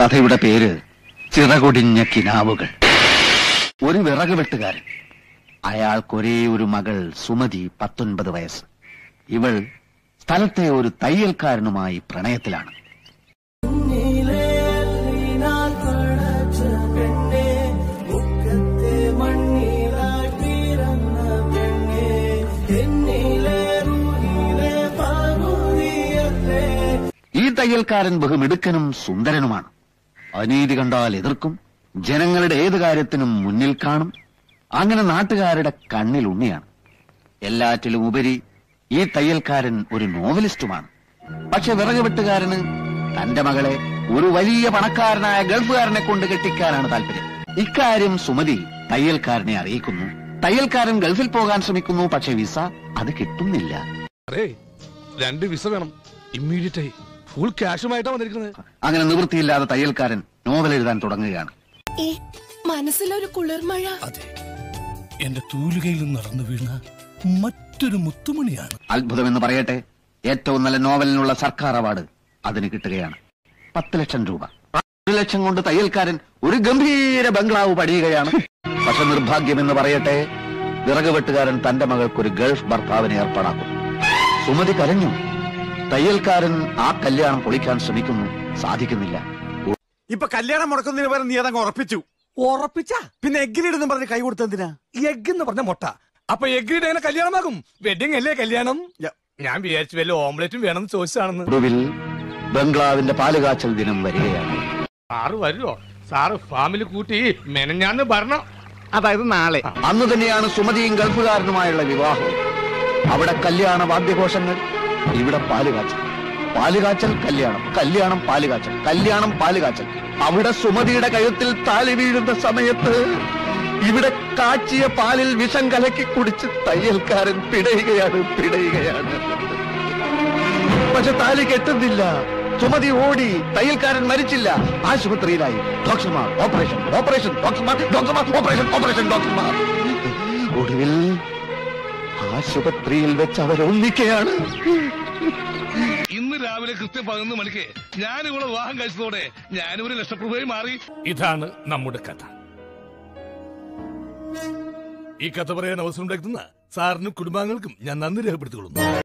കഥയുടെ പേര് ചിറകൊടിഞ്ഞ കിനാവുകൾ. ഒരു വിറക് വെട്ടുകാരൻ. അയാൾക്കൊരേ ഒരു മകൾ സുമതി പത്തൊൻപത് വയസ്സ്. ഇവൾ സ്ഥലത്തെ ഒരു തയ്യൽക്കാരനുമായി പ്രണയത്തിലാണ്. ഈ തയ്യൽക്കാരൻ ബഹുമിടുക്കനും സുന്ദരനുമാണ്. അനീതി കണ്ടാൽ എതിർക്കും. ജനങ്ങളുടെ ഏത് കാര്യത്തിനും മുന്നിൽ കാണും. അങ്ങനെ നാട്ടുകാരുടെ കണ്ണിൽ ഉണ്ണിയാണ്. എല്ലാറ്റിലും ഉപരി ഈ തയ്യൽക്കാരൻ ഒരു നോവലിസ്റ്റുമാണ്. പക്ഷെ വിറക് വെട്ടുകാരന് തന്റെ മകളെ ഒരു വലിയ പണക്കാരനായ ഗൾഫുകാരനെ കൊണ്ട് കെട്ടിക്കാനാണ് താല്പര്യം. ഇക്കാര്യം സുമതി തയ്യൽക്കാരനെ അറിയിക്കുന്നു. തയ്യൽക്കാരൻ ഗൾഫിൽ പോകാൻ ശ്രമിക്കുന്നു. പക്ഷെ വിസ അത് കിട്ടുന്നില്ല. രണ്ട് വിസ വേണം. ഇമ്മീഡിയറ്റ് ആയി. ഫുൾ ക്യാഷുമായിട്ടാ വന്നിരിക്കുന്നത്. അങ്ങനെ നിവൃത്തിയില്ലാതെ തയ്യൽക്കാരൻ നോവൽ എഴുതാൻ തുടങ്ങുകയാണ്. മനസ്സിലൊരു കുളിർമഴ. അതെ. എന്റെ തൂലികയിൽ നടന്നു വീണ മറ്റൊരു മുത്തുമണിയാണ്. അത്ഭുതമെന്ന് പറയട്ടെ ഏറ്റവും നല്ല നോവലിനുള്ള സർക്കാർ അവാർഡ് അതിന് കിട്ടുകയാണ്. പത്ത് ലക്ഷം രൂപ. ഒരു ലക്ഷം കൊണ്ട് തയ്യൽക്കാരൻ ഒരു ഗംഭീര ബംഗ്ലാവ് പണിയുകയാണ് പക്ഷെ നിർഭാഗ്യം എന്ന് പറയട്ടെ വിറക് വെട്ടുകാരൻ തന്റെ മകൾക്ക് ഒരു ഗൾഫ് ഭർത്താവിനെ ഏർപ്പാടാക്കും സുമതി കരഞ്ഞു. തയ്യൽക്കാരൻ ആ കല്യാണം പൊളിക്കാൻ ശ്രമിക്കുന്നു. സാധിക്കുന്നില്ല. ഇപ്പൊ കല്യാണം മുടക്കുന്നതിന് പകരം നീ അതങ്ങ് ഉറപ്പിച്ചു. ഉറപ്പിച്ച? പിന്നെ എഗ്രിഡെന്ന് പറഞ്ഞ് കൈ കൊടുത്തെന്തിനാ എഗ് എന്ന് പറഞ്ഞ മുട്ട. അപ്പൊ എഗ്രീഡ് എങ്ങനെ കല്യാണമാകും? വെഡിങ് അല്ലേ കല്യാണം? ഞാൻ വിചാരിച്ചു വല്ല ഓംലെറ്റും വേണമെന്ന് ചോദിച്ചാണെന്ന് ഒടുവിൽ ബംഗ്ലാവിന്റെ പാലുകാച്ചൽ ദിനം വരികയാണ്. സാറ് വരുമോ സാറ് ഫാമിലി കൂട്ടി മെനഞ്ഞാന്ന് ഭരണം. അതായത് നാളെ. അന്ന് തന്നെയാണ് സുമതിയും ഗൾഫുകാരനുമായുള്ള വിവാഹം. അവിടെ കല്യാണ വാദ്യഘോഷങ്ങൾ ഇവിടെ പാൽ കാച്ചൽ പാൽ കാച്ചൽ കല്യാണം. കല്യാണം പാൽ കാച്ചൽ കല്യാണം പാൽ കാച്ചൽ അവിടെ സുമതിയുടെ കഴുത്തിൽ താലി വീഴുന്ന സമയത്ത് ഇവിടെ കാച്ചിയ പാലിൽ വിഷം കലക്കി കുടിച്ച് തയ്യൽക്കാരൻ പിടയുകയാണ് പിടയുകയാണ്. പക്ഷെ താലി കെട്ടുന്നില്ല. സുമതി ഓടി. തയ്യൽക്കാരൻ മരിച്ചില്ല. ആശുപത്രിയിലായി. ഡോക്ടർമാർ ഓപ്പറേഷൻ ഓപ്പറേഷൻ ഡോക്ടർമാർ ഡോക്ടർമാർ ഓപ്പറേഷൻ ഓപ്പറേഷൻ ഡോക്ടർമാർ ഒടുവിൽ ആശുപത്രിയിൽ വെച്ച് അവരൊന്നിക്കുകയാണ് ഇന്ന് രാവിലെ കൃത്യം പതിനൊന്ന് മണിക്ക് ഞാൻ ഇവിടെ വിവാഹം കഴിച്ചതോടെ ലക്ഷം ലക്ഷപ്രഭുവായി മാറി. ഇതാണ് നമ്മുടെ കഥ. ഈ കഥ പറയാൻ അവസരം ഉണ്ടാക്കുന്ന സാറിനും കുടുംബാംഗങ്ങൾക്കും ഞാൻ നന്ദി രേഖപ്പെടുത്തിക്കൊള്ളുന്നു.